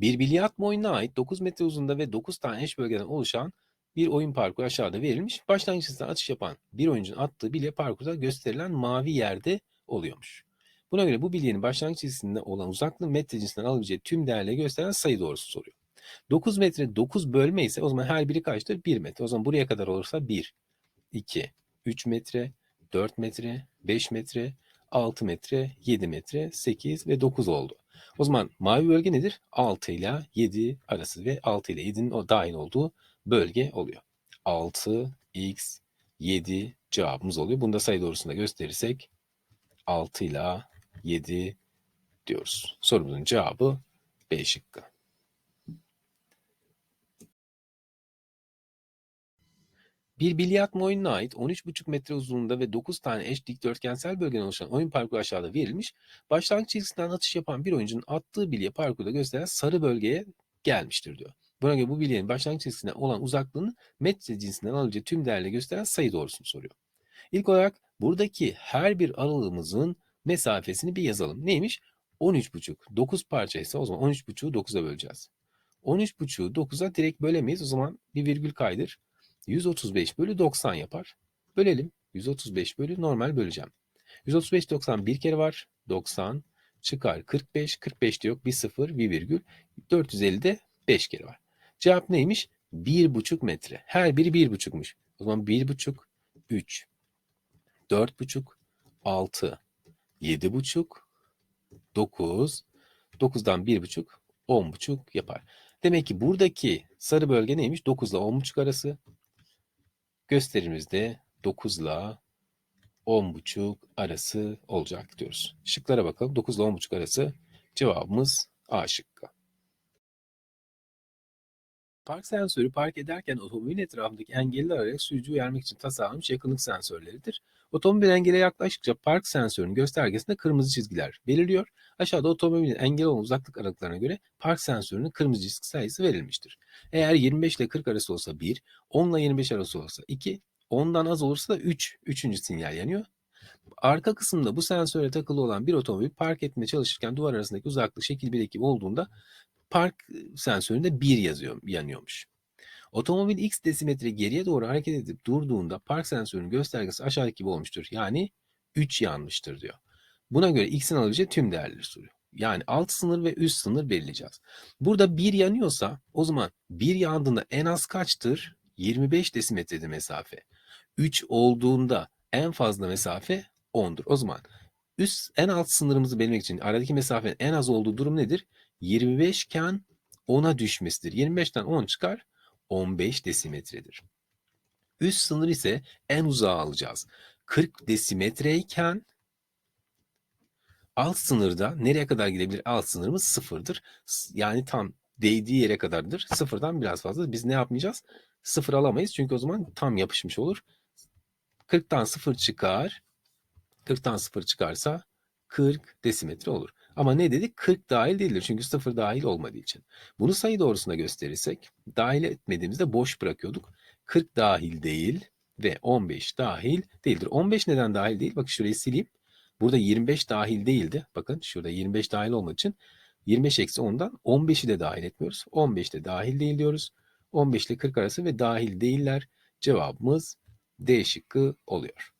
Bir bilyardma oyununa ait 9 metre uzunluğunda ve 9 tane eş bölgeden oluşan bir oyun parkuru aşağıda verilmiş. Başlangıç hızından atış yapan bir oyuncunun attığı bilye parkurda gösterilen mavi yerde oluyormuş. Buna göre bu bilyenin başlangıç çizgisinde olan uzaklığı metre cinsinden alabileceği tüm değerleri gösteren sayı doğrusu soruyor. 9 metre 9 bölme ise o zaman her biri kaçtır? 1 metre. O zaman buraya kadar olursa 1, 2, 3 metre, 4 metre, 5 metre, 6 metre, 7 metre, 8 ve 9 oldu. O zaman mavi bölge nedir? 6 ile 7 arası ve 6 ile 7'nin o dahil olduğu bölge oluyor. 6, x, 7 cevabımız oluyor. Bunu da sayı doğrusunda gösterirsek 6 ile 7 diyoruz. Sorumuzun cevabı B şıkkı. Bir bilyardma oyununa ait 13,5 metre uzunluğunda ve 9 tane eş dikdörtgensel bölgeden oluşan oyun parkuru aşağıda verilmiş. Başlangıç çizgisinden atış yapan bir oyuncunun attığı bilye parkurda gösteren sarı bölgeye gelmiştir diyor. Buna göre bu bilyenin başlangıç çizgisinden olan uzaklığını metre cinsinden alabileceği tüm değerle gösteren sayı doğrusunu soruyor. İlk olarak buradaki her bir aralığımızın mesafesini bir yazalım. Neymiş? 13,5. 9 parça ise o zaman 13,5'u 9'a böleceğiz. 13,5'u 9'a direkt bölemeyiz. O zaman bir virgül kaydır. 135 bölü 90 yapar. Bölelim. 135 bölü normal böleceğim. 135 90 bir kere var. 90 çıkar 45. 45 de yok. Bir sıfır bir virgül. 450 de 5 kere var. Cevap neymiş? 1,5 metre. Her biri 1,5'muş. O zaman 1,5, 3, 4,5, 6, 7,5, 9, 9'dan 1,5, 10,5 yapar. Demek ki buradaki sarı bölge neymiş? 9 ile 10,5 arası. Gösterimizde 9 ile 10,5 arası olacak diyoruz. Şıklara bakalım. 9 ile 10,5 arası cevabımız A şıkkı. Park sensörü park ederken otomobilin etrafındaki engelleri arayarak sürücü uyarmak için tasarlanmış yakınlık sensörleridir. Otomobil engele yaklaştıkça park sensörünün göstergesinde kırmızı çizgiler belirliyor. Aşağıda otomobilin engel olan uzaklık aralıklarına göre park sensörünün kırmızı çizgi sayısı verilmiştir. Eğer 25 ile 40 arası olsa 1, 10 ile 25 arası olsa 2, 10'dan az olursa da 3, 3. sinyal yanıyor. Arka kısımda bu sensöre takılı olan bir otomobil park etmeye çalışırken duvar arasındaki uzaklık şekil 1 gibi olduğunda park sensöründe 1 yazıyor, yanıyormuş. Otomobil x desimetre geriye doğru hareket edip durduğunda park sensörünün göstergesi aşağıdaki gibi olmuştur. Yani 3 yanmıştır diyor. Buna göre x'in alabileceği tüm değerleri soruyor. Yani alt sınır ve üst sınır belirleyeceğiz. Burada 1 yanıyorsa o zaman 1 yandığında en az kaçtır? 25 desimetrede mesafe. 3 olduğunda en fazla mesafe 10'dur. O zaman üst en alt sınırımızı belirlemek için aradaki mesafenin en az olduğu durum nedir? 25 iken 10'a düşmesidir. 25'ten 10 çıkar 15 desimetredir. Üst sınır ise en uzağa alacağız. 40 desimetre iken alt sınırda nereye kadar gidebilir? Alt sınırımız sıfırdır. Yani tam değdiği yere kadardır. Sıfırdan biraz fazla. Biz ne yapmayacağız? Sıfır alamayız çünkü o zaman tam yapışmış olur. 40'tan sıfır çıkar. 40'tan sıfır çıkarsa 40 desimetre olur. Ama ne dedik? 40 dahil değildir. Çünkü sıfır dahil olmadığı için. Bunu sayı doğrusuna gösterirsek dahil etmediğimizde boş bırakıyorduk. 40 dahil değil ve 15 dahil değildir. 15 neden dahil değil? Bakın şurayı sileyim. Burada 25 dahil değildi. Bakın şurada 25 dahil olmadığı için 25 eksi 10'dan 15'i de dahil etmiyoruz. 15 de dahil değil diyoruz. 15 ile 40 arası ve dahil değiller. Cevabımız D şıkkı oluyor.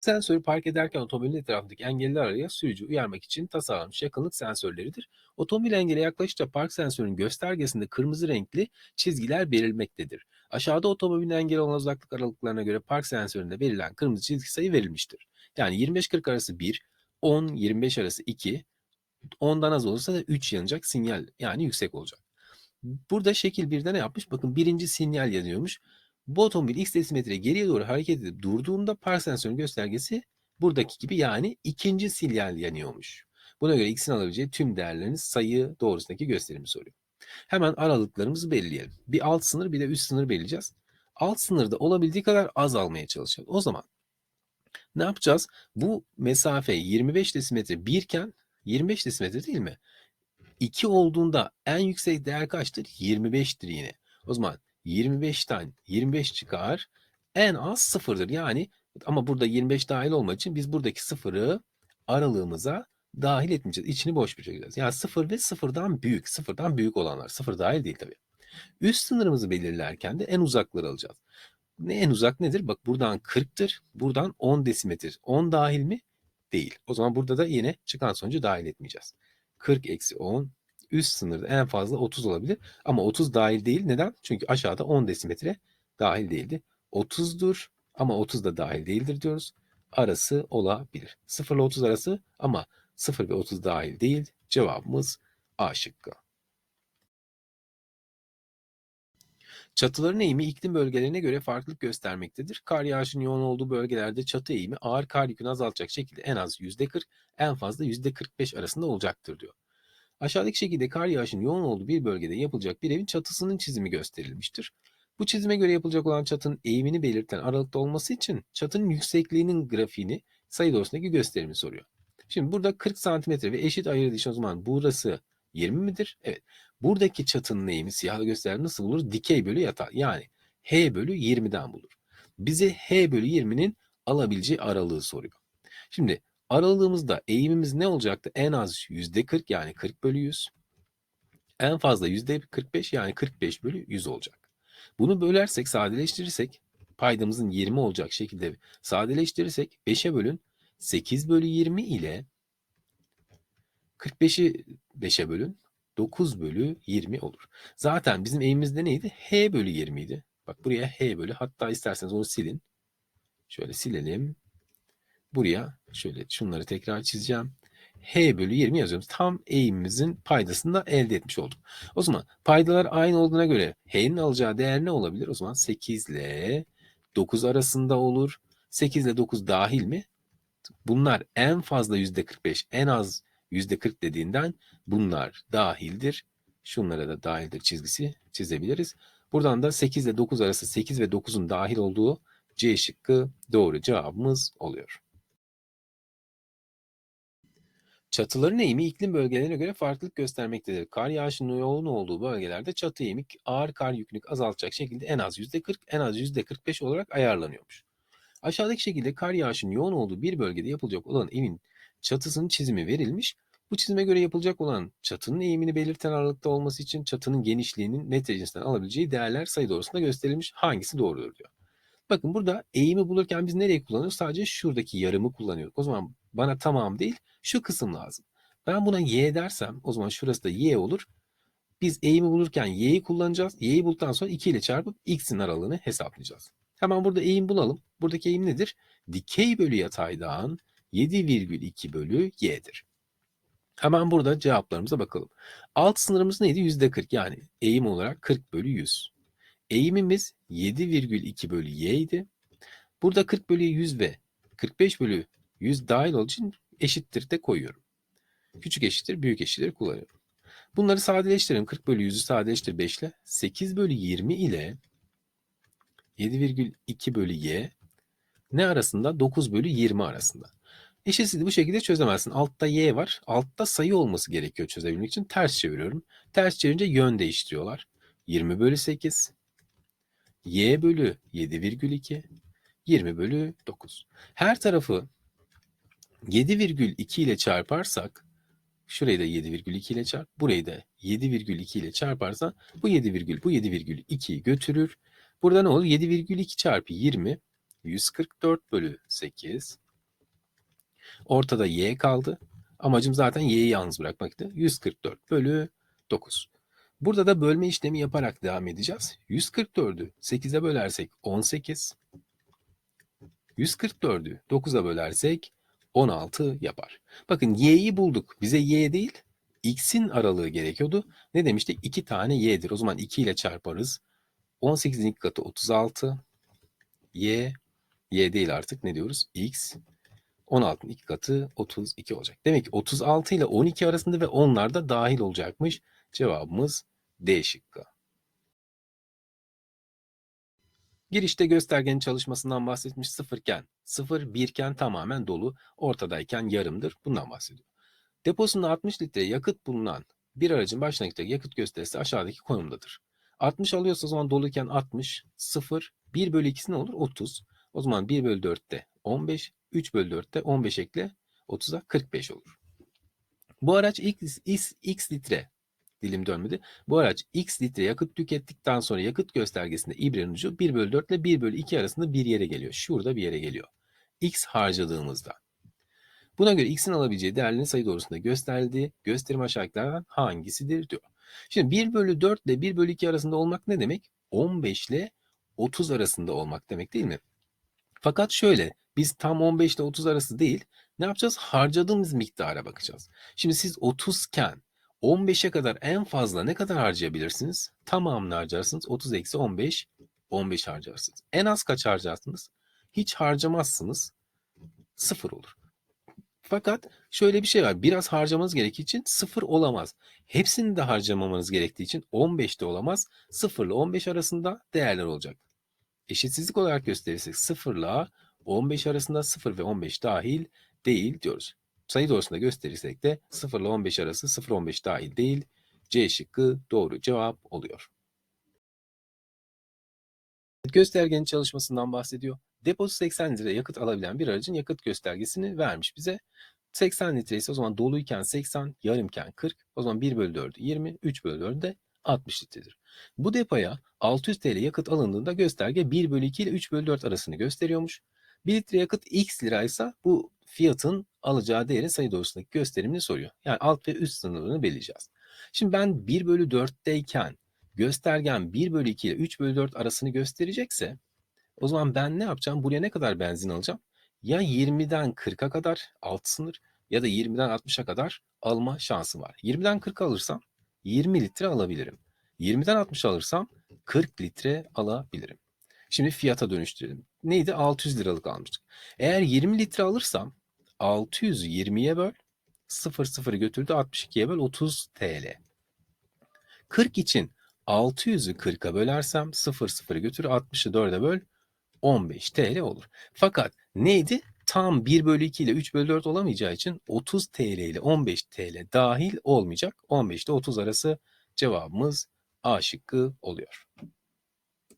Sensörü park ederken otomobilin etrafındaki engelli araya sürücü uyarmak için tasarlanmış yakınlık sensörleridir. Otomobil engele yaklaştıkça park sensörünün göstergesinde kırmızı renkli çizgiler belirmektedir. Aşağıda otomobilin engel olan uzaklık aralıklarına göre park sensöründe verilen kırmızı çizgi sayı verilmiştir. Yani 25-40 arası 1, 10-25 arası 2, 10'dan az olursa da 3 yanacak sinyal yani yüksek olacak. Burada şekil 1'de ne yapmış? Bakın birinci sinyal yanıyormuş. Bu otomobil x desimetre geriye doğru hareket edip durduğunda park sensörünün göstergesi buradaki gibi yani ikinci sinyal yanıyormuş. Buna göre x'in alabileceği tüm değerlerin sayı doğrusundaki gösterimi soruyor. Hemen aralıklarımızı belirleyelim. Bir alt sınır bir de üst sınır belirleyeceğiz. Alt sınırda olabildiği kadar az almaya çalışacağız. O zaman ne yapacağız? Bu mesafe 25 desimetre 1 iken 25 desimetre değil mi? 2 olduğunda en yüksek değer kaçtır? 25'tir yine. O zaman 25'ten 25 çıkar. En az sıfırdır. Yani ama burada 25 dahil olmadığı için biz buradaki sıfırı aralığımıza dahil etmeyeceğiz. İçini boş bırakacağız. Yani sıfır ve sıfırdan büyük. Sıfırdan büyük olanlar. Sıfır dahil değil tabii. Üst sınırımızı belirlerken de en uzakları alacağız. Ne en uzak nedir? Bak buradan 40'tır. Buradan 10 desimetre. 10 dahil mi? Değil. O zaman burada da yine çıkan sonucu dahil etmeyeceğiz. 40 eksi 10 üst sınırda en fazla 30 olabilir. Ama 30 dahil değil. Neden? Çünkü aşağıda 10 desimetre dahil değildi. 30'dur ama 30 da dahil değildir diyoruz. Arası olabilir. 0 ile 30 arası ama 0 ve 30 dahil değil. Cevabımız A şıkkı. Çatıların eğimi iklim bölgelerine göre farklılık göstermektedir. Kar yağışının yoğun olduğu bölgelerde çatı eğimi ağır kar yükünü azaltacak şekilde en az %40, en fazla %45 arasında olacaktır diyor. Aşağıdaki şekilde kar yağışının yoğun olduğu bir bölgede yapılacak bir evin çatısının çizimi gösterilmiştir. Bu çizime göre yapılacak olan çatının eğimini belirten aralıkta olması için çatının yüksekliğinin grafiğini sayı doğrusundaki gösterimi soruyor. Şimdi burada 40 santimetre ve eşit ayırdığı için o zaman burası 20 midir? Evet. Buradaki çatının eğimi siyahla gösterimi nasıl bulur? Dikey bölü yatay. Yani H bölü 20'den bulur. Bize H bölü 20'nin alabileceği aralığı soruyor. Şimdi aralığımızda eğimimiz ne olacaktı? En az %40 yani 40 bölü 100. En fazla %45 yani 45 bölü 100 olacak. Bunu bölersek, sadeleştirirsek paydamızın 20 olacak şekilde sadeleştirirsek 5'e bölün 8 bölü 20 ile 45'i 5'e bölün 9 bölü 20 olur. Zaten bizim eğimimizde neydi? H bölü 20 idi. Bak buraya H bölü hatta isterseniz onu silin. Şöyle silelim. Buraya şöyle şunları tekrar çizeceğim. H bölü 20 yazıyoruz. Tam eğimimizin paydasını da elde etmiş olduk. O zaman paydalar aynı olduğuna göre H'nin alacağı değer ne olabilir? O zaman 8 ile 9 arasında olur. 8 ile 9 dahil mi? Bunlar en fazla %45, en az %40 dediğinden bunlar dahildir. Şunlara da dahildir çizgisi çizebiliriz. Buradan da 8 ile 9 arası 8 ve 9'un dahil olduğu C şıkkı doğru cevabımız oluyor. Çatıların eğimi iklim bölgelerine göre farklılık göstermektedir. Kar yağışının yoğun olduğu bölgelerde çatı eğimi ağır kar yükünü azaltacak şekilde en az %40, en az %45 olarak ayarlanıyormuş. Aşağıdaki şekilde kar yağışının yoğun olduğu bir bölgede yapılacak olan evin çatısının çizimi verilmiş. Bu çizime göre yapılacak olan çatının eğimini belirten aralıkta olması için çatının genişliğinin metre cinsinden alabileceği değerler sayı doğrusunda gösterilmiş. Hangisi doğrudur diyor. Bakın burada eğimi bulurken biz nereye kullanıyoruz? Sadece şuradaki yarımı kullanıyoruz. O zaman bana tamam değil şu kısım lazım. Ben buna y dersem o zaman şurası da y olur. Biz eğimi bulurken y'yi kullanacağız. Y'yi bulduktan sonra 2 ile çarpıp x'in aralığını hesaplayacağız. Hemen burada eğim bulalım. Buradaki eğim nedir? Dikey bölü yataydan 7,2 bölü y'dir. Hemen burada cevaplarımıza bakalım. Alt sınırımız neydi? %40 yani eğim olarak 40 bölü 100. Eğimimiz 7,2 bölü y idi. Burada 40 bölü 100 ve 45 bölü 100 dahil olduğu için eşittir de koyuyorum. Küçük eşittir, büyük eşittir kullanıyorum. Bunları sadeleştirelim. 40 bölü 100'ü sadeleştir 5 ile. 8 bölü 20 ile 7,2 bölü y ne arasında? 9 bölü 20 arasında. Eşitsizliği bu şekilde çözemezsin. Altta y var. Altta sayı olması gerekiyor çözebilmek için. Ters çeviriyorum. Ters çevirince yön değiştiriyorlar. 20 bölü 8 y bölü 7,2 20 bölü 9. Her tarafı 7,2 ile çarparsak şurayı da 7,2 ile çarp, burayı da 7,2 ile çarparsan bu 7, bu 7,2'yi götürür. Burada ne olur? 7,2 çarpı 20 144 bölü 8. Ortada y kaldı. Amacım zaten y'yi yalnız bırakmaktı. 144 bölü 9. Burada da bölme işlemi yaparak devam edeceğiz. 144'ü 8'e bölersek 18. 144'ü 9'a bölersek 16 yapar. Bakın y'yi bulduk. Bize y değil x'in aralığı gerekiyordu. Ne demiştik? 2 tane y'dir. O zaman 2 ile çarparız. 18'in ilk katı 36. y y değil artık ne diyoruz? x 16'ın iki katı 32 olacak. Demek ki 36 ile 12 arasında ve onlar da dahil olacakmış. Cevabımız D şıkkı. Girişte göstergenin çalışmasından bahsetmiş sıfırken, sıfır birken tamamen dolu, ortadayken yarımdır. Bundan bahsediyor. Deposunda 60 litre yakıt bulunan bir aracın başlangıçtaki yakıt gösterisi aşağıdaki konumdadır. 60 alıyorsa o zaman doluyken 60, 0, 1 bölü 2'si ne olur? 30. O zaman 1 bölü 4'te 15, 3 bölü 4'te 15 ekle 30'a 45 olur. Bu araç x, x, x litre dilim dönmedi. Bu araç x litre yakıt tükettikten sonra yakıt göstergesinde ibrenin ucu 1 bölü 4 ile 1 bölü 2 arasında bir yere geliyor. Şurada bir yere geliyor. x harcadığımızda. Buna göre x'in alabileceği değerlerin sayı doğrusunda gösterdiği gösterim aşağıdakilerden hangisidir diyor. Şimdi 1 bölü 4 ile 1 bölü 2 arasında olmak ne demek? 15 ile 30 arasında olmak demek değil mi? Fakat şöyle biz tam 15 ile 30 arası değil ne yapacağız? Harcadığımız miktara bakacağız. Şimdi siz 30 iken 15'e kadar en fazla ne kadar harcayabilirsiniz? Tamamını harcarsınız. 30 eksi 15, 15 harcarsınız. En az kaç harcarsınız? Hiç harcamazsınız. Sıfır olur. Fakat şöyle bir şey var. Biraz harcamanız gerektiği için sıfır olamaz. Hepsini de harcamamanız gerektiği için 15 de olamaz. 0 ile 15 arasında değerler olacak. Eşitsizlik olarak gösterirsek 0 ile 15 arasında 0 ve 15 dahil değil diyoruz. Sayı doğrusunda gösterirsek de 0 ile 15 arası 0-15 dahil değil. C şıkkı doğru cevap oluyor. Göstergenin çalışmasından bahsediyor. Deposu 80 litre yakıt alabilen bir aracın yakıt göstergesini vermiş bize. 80 litre ise o zaman doluyken 80, yarımken 40. O zaman 1 bölü 4'ü 20, 3 bölü 4'ü de 60 litredir. Bu depoya 600 TL yakıt alındığında gösterge 1 bölü 2 ile 3 bölü 4 arasını gösteriyormuş. 1 litre yakıt x liraysa bu fiyatın alacağı değerin sayı doğrusundaki gösterimini soruyor. Yani alt ve üst sınırını belirleyeceğiz. Şimdi ben 1 bölü 4'teyken göstergem 1 bölü 2 ile 3 bölü 4 arasını gösterecekse o zaman ben ne yapacağım? Buraya ne kadar benzin alacağım? Ya 20'den 40'a kadar alt sınır ya da 20'den 60'a kadar alma şansım var. 20'den 40 alırsam 20 litre alabilirim. 20'den 60 alırsam 40 litre alabilirim. Şimdi fiyata dönüştürelim. Neydi? 600 liralık almıştık. Eğer 20 litre alırsam 600'ü 20'ye böl 0 0'ı götürdü 62'ye böl 30 TL. 40 için 600'ü 40'a bölersem 0 0'ı götür 60'ı 4'e böl 15 TL olur. Fakat neydi? Tam 1 bölü 2 ile 3 bölü 4 olamayacağı için 30 TL ile 15 TL dahil olmayacak. 15 ile 30 arası cevabımız A şıkkı oluyor.